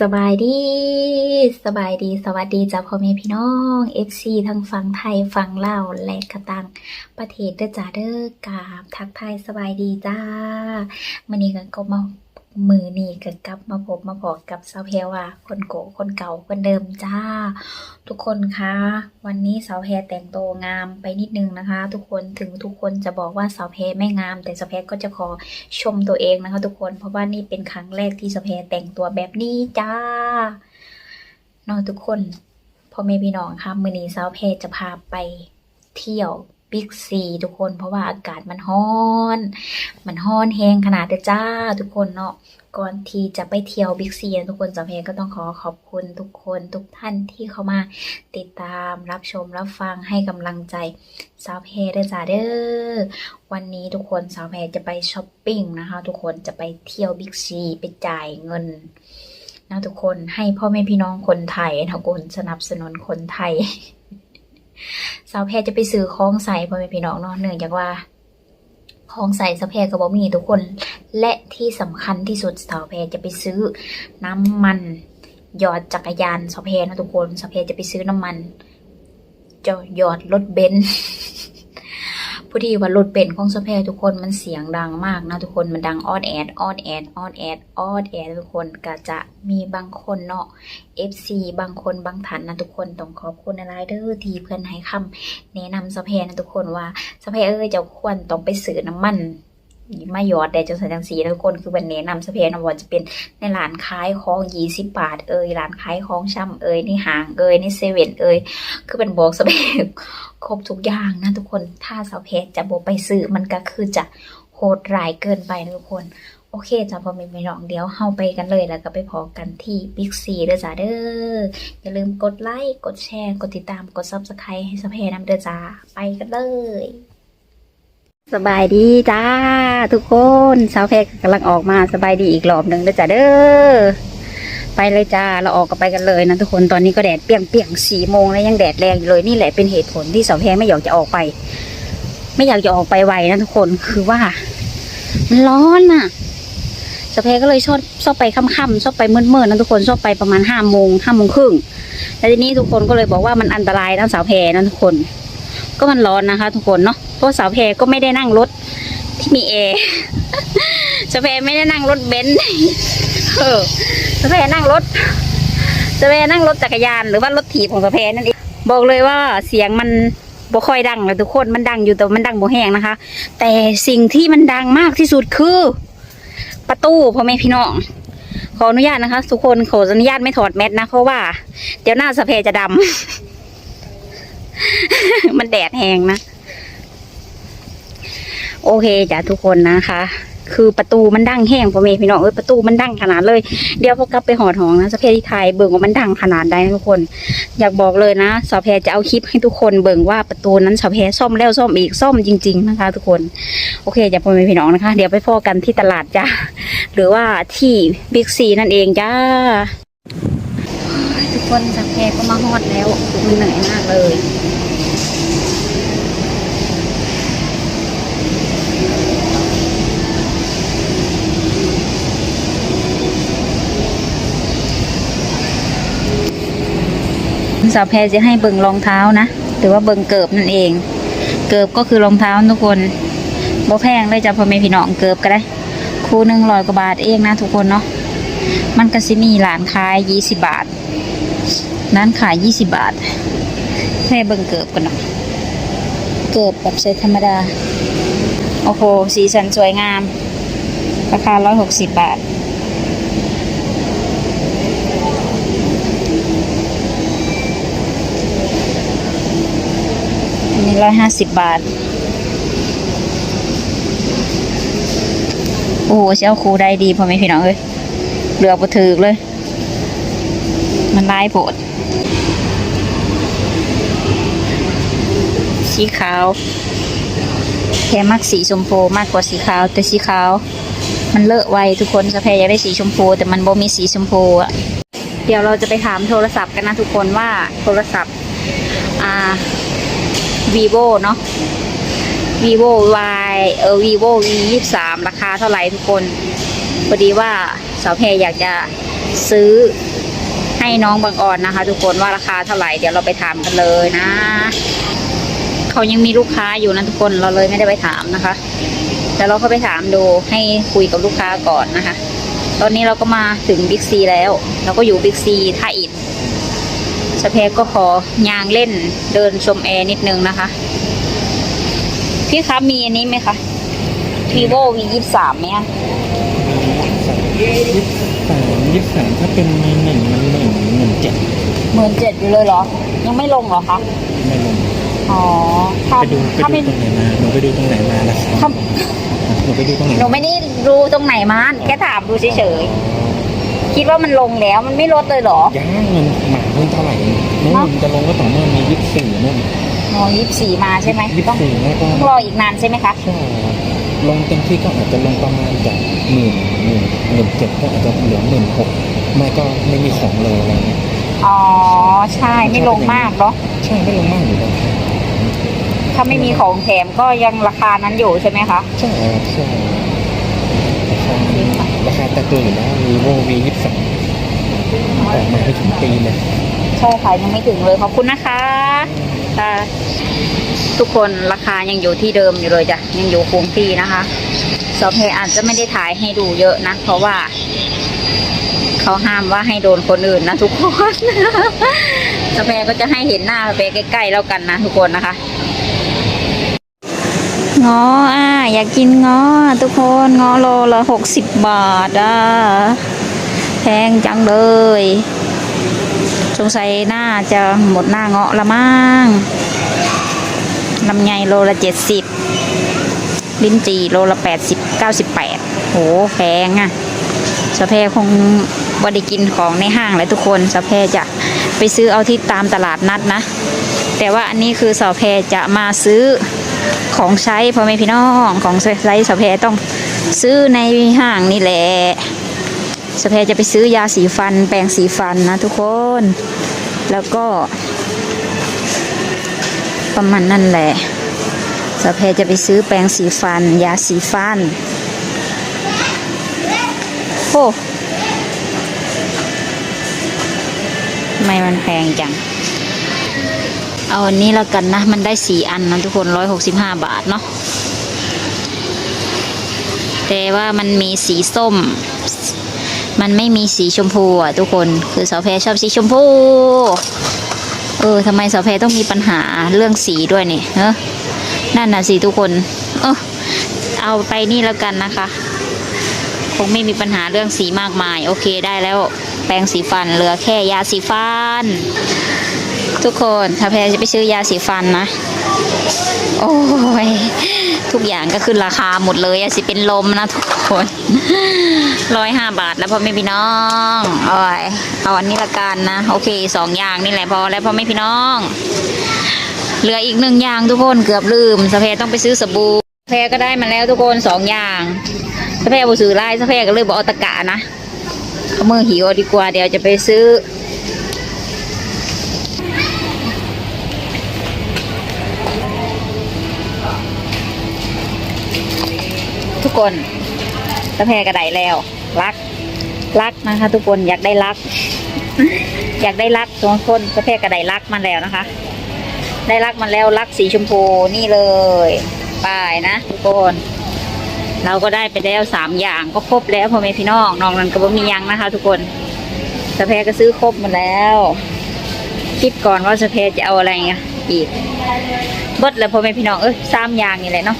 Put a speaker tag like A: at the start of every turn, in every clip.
A: สบายดี สบายดี สวัสดีจ้าพ่อแม่พี่น้อง FC ทั้งฝั่งไทยฝั่งลาวและกระตังประเทศเด้อจ้าเด้อกราบทักทายสบายดีจ้ามันนี้กันก็มา มือนี้กันกลับมาพบมาบอกกับสาวแพรว่าคนโกคนเก่าคนเดิมจ้า ทุกคนคะ วันนี้สาวแพรแต่งตัวงามไปนิดนึงนะคะ ทุกคนถึงทุกคนจะบอกว่าสาวแพรไม่งาม แต่สาวแพรก็จะขอชมตัวเองนะคะ ทุกคนเพราะว่านี่เป็นครั้งแรกที่สาวเพแต่งตัวแบบนี้จ้าน้องทุกคนพ่อแม่พี่น้องคะมือนี้สาวเพจะพาไปเที่ยว บิ๊กซีทุกคนเพราะว่าอากาศมันร้อน มันร้อนแห้งขนาดเด้อจ้า ทุกคนเนาะก่อนที่จะไปเที่ยวบิ๊กซีทุกคนสาวเพก็ต้องขอขอบคุณทุกคนทุกท่านที่เข้ามาติดตามรับชมรับฟังให้กำลังใจสาวเพเด้อจ้าเด้อวันนี้ทุกคนสาวแพจะไปช้อปปิ้งนะคะ ทุกคนจะไปเที่ยวบิ๊กซีไปจ่ายเงินนะทุกคนให้พ่อแม่พี่น้องคนไทยนะทุกคนสนับสนุนคนไทย สาวแพรจะไปซื้อของใส่พ่อแม่พี่น้องเนาะเนื่องจากว่าของใส่สาวแพรกับบอกมีทุกคน และที่สำคัญที่สุดสาวแพรจะไปซื้อน้ำมันหยอดจักรยานสาวแพรนะทุกคนสาวแพรจะไปซื้อน้ำมันจะหยอดรถเบนซ์ อดีว่ารถเป็นของสแพรทุกคนมันเสียงดังมากนะทุกคนมันดังออดแอดออดแอดออดแอดออดแอดทุกคนก็จะมีบางคนเนาะ FC บางคนบางท่านนะทุกคนต้องขอบคุณอะไรเด้อที่เพื่อนให้คำแนะนำสแพรนะทุกคนว่าสแพรเอ้ยเจ้าควรต้องไปซื้อน้ำมัน มาหยอดแต่จังสันจังสีทุกคนคือเป็นแนะนำสแพรนว่าจะเป็นในร้านขายของยี่สิบบาทเอ่ยร้านขายของช่ำเอ่ยในห้างเอ่ยในเซเว่นเอ่ยคือเป็นบอกสแพรครบทุกอย่างนะทุกคนถ้าสาวเพจจะบอกไปซื้อมันก็คือจะโหดร้ายเกินไปทุกคนโอเคจ้ะพอมีไม่น้องเดี๋ยวเฮาไปกันเลยแล้วก็ไปพอกันที่บิ๊กซีเด้อจ้าเด้ออย่าลืมกดไลค์กดแชร์กดติดตามกดซับสไครต์ให้สาวเพจนำเด้อจ้าไปกันเลย สบายดีจ้า ทุกคนสาวเพจกำลังออกมาสบายดีอีกรอบหนึ่งเด้อจ้าเด้อไปเลยจ้าเราออกกันไปกันเลยนะทุกคนตอนนี้ก็แดดเปียงเปียงสี่โมงแล้วยังแดดแรงอยู่เลยนี่แหละเป็นเหตุผลที่สาวแพงไม่อยากจะออกไป ไม่อยากจะออกไปไวนะทุกคนคือว่า มันร้อนน่ะสาวแพงก็เลยชอบชอบไปค่ำๆชอบไปมืดๆนะทุกคนชอบไปประมาณห้าโมงห้าโมงครึ่งแล้วทีนี้ทุกคนก็เลยบอกว่ามันอันตรายนะสาวแพรนะทุกคน ก็มันร้อนนะคะ ทุกคนเนาะเพราะสาวแพรก็ไม่ได้นั่งรถที่มีแอร์สาวแพรไม่ได้นั่งรถเบนซ์เออสะเพนั่งรถสะเพรนั่งรถจักรยานหรือว่ารถถีบของสะเพรนั่นเองบอกเลยว่าเสียงมันบ่ค่อยดังเลยทุกคนมันดังอยู่แต่มันดังบ่แห้งนะคะ แต่สิ่งที่มันดังมากที่สุดคือ ประตูพ่อแม่พี่น้องขออนุญาตนะคะ ทุกคนขออนุญาตไม่ถอดแมสนะเพราะว่า เดี๋ยวหน้าสะเพจะดำ มันแดดแหงนะ โอเคจ้ะทุกคนนะคะ คือประตูมันดังแห้งพ่อแม่พี่น้องเอ้ยประตูมันดังขนาดเลย เดี๋ยวพอกลับไปหอดหองนะสะเพที่ไทยเบิ่งว่ามันดังขนาดใดทุกคน อยากบอกเลยนะสาวแพรจะเอาคลิปให้ทุกคนเบิ่งว่าประตูนั้นสาวแพรซ่อมแล้วซ่อมอีกซ่อมจริง ๆ นะคะ ทุกคน โอเคจ้ะพ่อแม่พี่น้องนะคะ เดี๋ยวไปพ่อกันที่ตลาดจ้าหรือว่าที่บิ๊กซีนั่นเองจ้า คนสาวแพรก็มาฮอดแล้วมันเหนื่อยมากเลยสาวแพรจะให้เบิ่งรองเท้านะหรือว่าเบิ่งเกิบนั่นเอง เกิบก็คือรองเท้าทุกคนบ่แพงเลยจ้ะพ่อแม่พี่น้องเกิบก็ได้ คู่หนึ่งร้อยกว่าบาทเองนะทุกคนเนาะมันก็สิมีร้านขายยี่สิบบาท ร้านขายยี่สิบาทให้เบิ่งเกิบกันหน่อยเกิบแบบใช้ธรรมดา โอ้โห สีสันสวยงาม ราคาร้อยหกสิบบาท อันนี้ร้อยห้าสิบบาท โอ้โหเช้าครูได้ดีพอไหมพี่น้องเอ้ยเหลือบ่ถือเลย มันลายโผดสีขาวแค่มักสีชมพูมากกว่าสีขาว แต่สีขาว มันเลอะไวทุกคนสะเพยอยากได้สีชมพู แต่มันบ่มีสีชมพูอะเดี๋ยวเราจะไปถามโทรศัพท์กันนะทุกคนว่าโทรศัพท์อ่า vivo เนาะ vivo y เออ vivo v ยี่สามราคาเท่าไหร่ทุกคนพอดีว่าสาวเพรอยากจะซื้อ ให้น้องบางออนนะคะ ทุกคนว่าราคาเท่าไหร่เดี๋ยวเราไปถามกันเลยนะ เขายังมีลูกค้าอยู่นะทุกคนเราเลยไม่ได้ไปถามนะคะเดี๋ยวเราเข้าไปถามดูให้คุยกับลูกค้าก่อนนะคะ ตอนนี้เราก็มาถึงบิ๊กซีแล้ว เราก็อยู่บิ๊กซีท่าอิฐสเปกก็ขอยางเล่นเดินชมแอร์นิดนึงนะคะ พี่ครับมีอันนี้ไหมคะ vivo v ยี่สามไหมคะ
B: ยี่สิบสามยี่สิบสามถ้าเป็นมือหนึ่งมันหนึ่งหนึ่งเจ็ด
A: หมื่นเจ็ดอยู่เลยเหรอ ยังไม่ลงเหรอคะ
B: ไม่ลง
A: อ๋อถ้า
B: ไปดูไป
A: ถ้า
B: ดู
A: ไม่
B: ตรงไหนมาหนูไปดูตรงไหนมาล่ะครับ
A: ถ้า
B: หนูไปดูตรงไหน
A: หนูไม่ได้รู้ตรงไหนมาแค่ถามดูเฉยๆคิดว่ามันลงแล้วมันไม่ลดเลยเหรอ
B: ย่างมันหมาเพิ่งเท่าไหร่เองนู่นจะลงก็ต่อเมื่อมียี่สิบสี่นู่น
A: อ๋อยี่สี่มาใช่ไหม
B: ยี่สิ
A: ต้อบง
B: สี่แล้วก็
A: ต้องรออีกนานใช่ไหมคะ
B: ใช่ลงเต็มที่ก็อาจจะลงประมาณจากหมื่น หมื่นหมื่นเจ็ดก็อาจจะเหลือหมื่นหกไม่ก็ไม่มีของเลยอะไรเงี้ย
A: อ๋อ ใช่ไม่ลงมากเนาะ
B: ใช่ไม่ลงมากอยู่แล้ว
A: ถ้าไม่มีของแถมก็ยังราคานั้นอยู่ใช่ไหมคะ
B: ใช่ครับใช่ราคาราคาแต่ตัวอยู่แล้ว vivo v ยี่สิบสามออกมาไม่ถึงปีเลย
A: ใช่ค่ะยังไม่ถึงเลยขอบคุณนะคะค่ะทุกคนราคายังอยู่ที่เดิมอยู่เลยจ้ะยังอยู่คงที่นะคะ สอบเพอาจจะไม่ได้ถ่ายให้ดูเยอะนะ เพราะว่า เขาห้ามว่าให้โดนคนอื่นนะทุกคนสแพรก็จะให้เห็นหน้าสแพรใกล้ๆแล้วกันนะทุกคนนะคะงออะอยากกินงอทุกคนงอโลละหกสิบบาทอะแพงจังเลยสงสัยน่าจะหมดหน้าเงาะละมั้งลำไยโลละเจ็ดสิบ ลิ้นจี่โลละแปดสิบเก้าสิบแปดโหแพงอะ่ะสะเพคงบ่ได้กินของในห้างเลยทุกคนสะเพจะไปซื้อเอาที่ตามตลาดนัดนะ แต่ว่าอันนี้คือสะเพจะมาซื้อของใช้พ่อแม่พี่น้องของใช้สะเพต้องซื้อในห้างนี่แหละสเปรย์จะไปซื้อยาสีฟัน แปรงสีฟันนะทุกคน แล้วก็ ประมาณนั่นแหละ สเปรย์จะไปซื้อแปรงสีฟัน ยาสีฟัน โอ้ทำไมมันแพงจัง เอาอันนี้แล้วกันนะ มันได้สีอันนะทุกคนร้อยหกสิบห้าบาทเนาะแต่ว่ามันมีสีส้ม มันไม่มีสีชมพูอะทุกคน คือสาวแพรชอบสีชมพู เออทำไมสาวแพรต้องมีปัญหาเรื่องสีด้วยเนี่ยเนอะ นั่นน่ะสิทุกคน เออเอาไปนี่แล้วกันนะคะ คงไม่มีปัญหาเรื่องสีมากมาย โอเคได้แล้ว แปรงสีฟันเหลือแค่ยาสีฟัน ทุกคนสาแพรจะไปซื้อยาสีฟันนะ โอ้ยทุกอย่างก็ขึ้นราคาหมดเลยอะสิเป็นลมนะทุกคนร้อยห้าบาทแล้วพ่อแม่พี่น้องเอาไว้เอาอันนี้ละกันนะ โอเคสองอย่างนี่แหละพอแล้วพ่อแม่พี่น้อง เหลืออีกหนึ่งอย่างทุกคนเกือบลืมสะเพต้องไปซื้อสบู่สะเพก็ได้มาแล้วทุกคนสองอย่างสะเพบูซื้อไล่สะเพก็เลยบอกตะกะนะเอามือหิวดีกว่าเดี๋ยวจะไปซื้อทุกคนสะแพรกระไดแล้ว รัก รักนะคะ ทุกคนอยากได้รัก อยากได้รักสองคนสะแพรกระไดรักมาแล้วนะคะ ได้รักมาแล้วรักสีชมพูนี่เลยป้ายนะทุกคนเราก็ได้ไปแล้วสามอย่างก็ครบแล้วพ่อแม่พี่น้องน้องนั้นก็บ่มียังนะคะ ทุกคนสะแพรก็ซื้อครบหมดแล้ว คิดก่อนว่าสะเพรจะเอาอะไรอีกเบดแล้วพ่อแม่พี่น้องเอ้ยสามอย่างนี่แหละเนาะ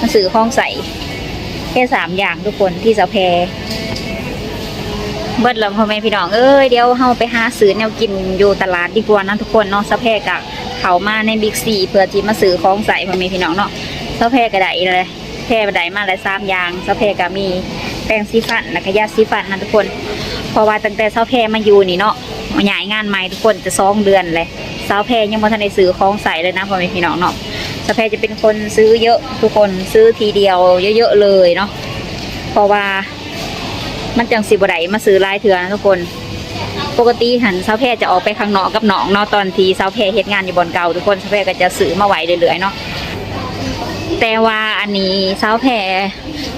A: มาซื้อห้องใส่แค่สามอย่างทุกคนที่สะเพเบิดแล้วพ่อแม่พี่น้องเอ้ยเดี๋ยวเฮาไปหาซื้อแนวกินอยู่ตลาดดีกว่านะทุกคนเนาะสะเพกะ เขามาในบิ๊กซีเพื่อที่มาซื้อของใส่พ่อแม่พี่น้องเนาะเสะเพรกระไดเลยแพรกระไดมาเลยสามอย่างเสะเพรกะมีแปรงสีฟันแล้วก็ยาสีฟันนะทุกคน เพราะว่าตั้งแต่เสะเพรมาอยู่นี่เนาะมาย้ายงานใหม่ทุกคนจะสองเดือนเลยเสาวแพรยังม่ทันได้ซื้อของใส่เลยนะพ่อแม่พี่น้องเนาะเสะเพรจะเป็นคนซื้อเยอะทุกคนซื้อทีเดียวเยอะๆเลยเนาะเพราะว่ามันจังสิบไดมาซื้อลายเถื่อนะทุกคน ปกติหันสาวแพจะออกไปข้างนอกกับน้องเนาะตอนที่สาวแพเฮ็ดงานอยู่บอนเก่าทุกคนสาวแพก็จะซื้อมาไหวเรื่อยๆเนาะแต่ว่าอันนี้สาวแพร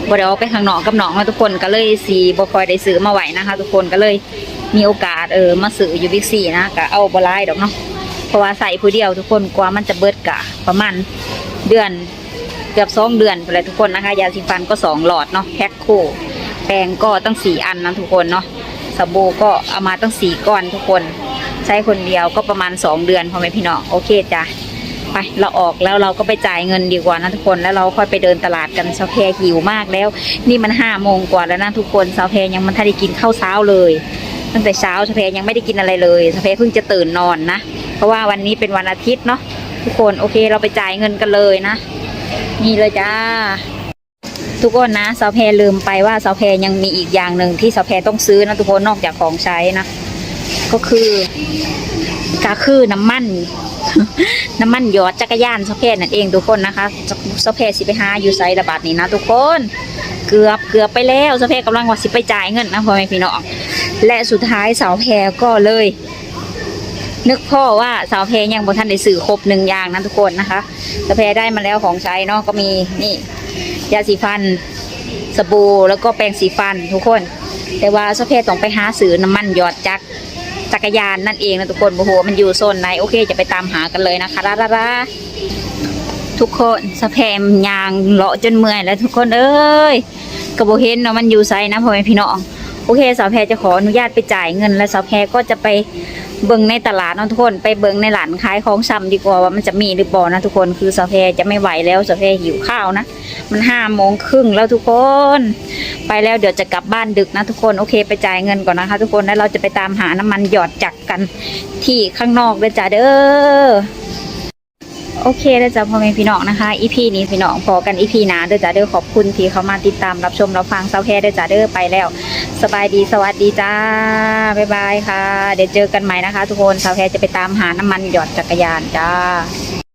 A: บ่ได้ออกไปข้างนอกกับน้องนะทุกคนก็เลยสีบ่คอยได้ซื้อมาไหวนะคะ ทุกคนก็เลยมีโอกาสเออมาซื้ออยู่บิ๊กซีนะก็เอาบ่หลายดอกเนาะเพราะว่าใส่ผู้เดียวทุกคนกว่ามันจะเบิดกะประมาณเดือนเกือบสองเดือนไปเลยทุกคนนะคะยาสีฟันก็สองหลอดเนาะแพ็คคู่แปรงก็ตั้งสี่อันนะทุกคนเนาะ สบู่ก็เอามาตั้งสี่ก้อนทุกคน ใช้คนเดียวก็ประมาณสองเดือนพอไหมพี่น้องโอเคจ้ะไปเราออกแล้วเราก็ไปจ่ายเงินดีกว่านะทุกคนแล้วเราค่อยไปเดินตลาดกันซาแพรหิวมากแล้ว นี่มันห้าโมงกว่าแล้วนะทุกคนซาแพรยังมันทันได้กินข้าวเช้าเลย ตั้งแต่เช้าซาแพรยังไม่ได้กินอะไรเลยซาแพรเพิ่งจะตื่นนอนนะ เพราะว่าวันนี้เป็นวันอาทิตย์เนาะทุกคนโอเคเราไปจ่ายเงินกันเลยนะ นี่เลยจ้า ทุกคนนะซาวแพรลืมไปว่าซาวแพรยังมีอีกอย่างหนึ่งที่ซาวแพรต้องซื้อนะทุกคนนอกจากของใช้นะก็คือก็คือน้ำมันน้ำมันหยอดจักรยานสะเพนั่นเองทุกคนนะคะสะเพสิไปหาอยู่ไซระบาดนี้นะทุกคนเกือบเกือบไปแล้วสะเพกำลังว่าสิไปจ่ายเงินนะพ่อแม่พี่น้องและสุดท้ายสาวแพรก็เลย นึกพ่อว่าสาวแพรยังบนท่านได้สื่อครบหนึ่งอย่างนะทุกคนนะคะสาวแพรได้มาแล้วของใช้เนาะก็มีนี่ ยาสีฟัน สบู่แล้วก็แปรงสีฟันทุกคน แต่ว่าสาวแพรต้องไปหาซื้อน้ำมันหยอดจักจักรยานนั่นเองนะทุกคนโอ้โหมันอยู่โซนไหนโอเคจะไปตามหากันเลยนะคะราราราทุกคนสะแพมยางเลาะจนเมื่อยแล้วทุกคนเอ้ยกระโบเห็นเนาะมันอยู่ไซนะพ่อแม่พี่น้องโอเคสาวแพรจะขออนุญาตไปจ่ายเงิน แล้วสาวแพรก็จะไป เบิ่งในตลาดเนาะทุกคน ไปเบิ่งในหลานขายของซ้ำดีกว่าว่ามันจะมีหรือเปล่านะทุกคนคือสาวแพจะไม่ไหวแล้วสาวแพหิวข้าวนะ มันห้าโมงครึ่งแล้วทุกคน ไปแล้วเดี๋ยวจะกลับบ้านดึกนะทุกคนโอเคไปจ่ายเงินก่อนนะคะ ทุกคนแล้วเราจะไปตามหาน้ำมันหยอดจักรกันที่ข้างนอกเลยจ้ะเด้อ โอเคแล้วจ้ะพ่อแม่พี่น้องนะคะ อีพีนี้พี่น้องพอกันอีพีนาเด้อจ้ะเด้อขอบคุณที่เขามาติดตามรับชมรับฟังเซาแพรเด้อจ้ะเด้อไปแล้ว สบายดีสวัสดีจ้าบ๊ายบายค่ะ เดี๋ยวเจอกันใหม่นะคะ ทุกคนเซาแพรจะไปตามหาน้ำมันหยอดจักรยานจ้า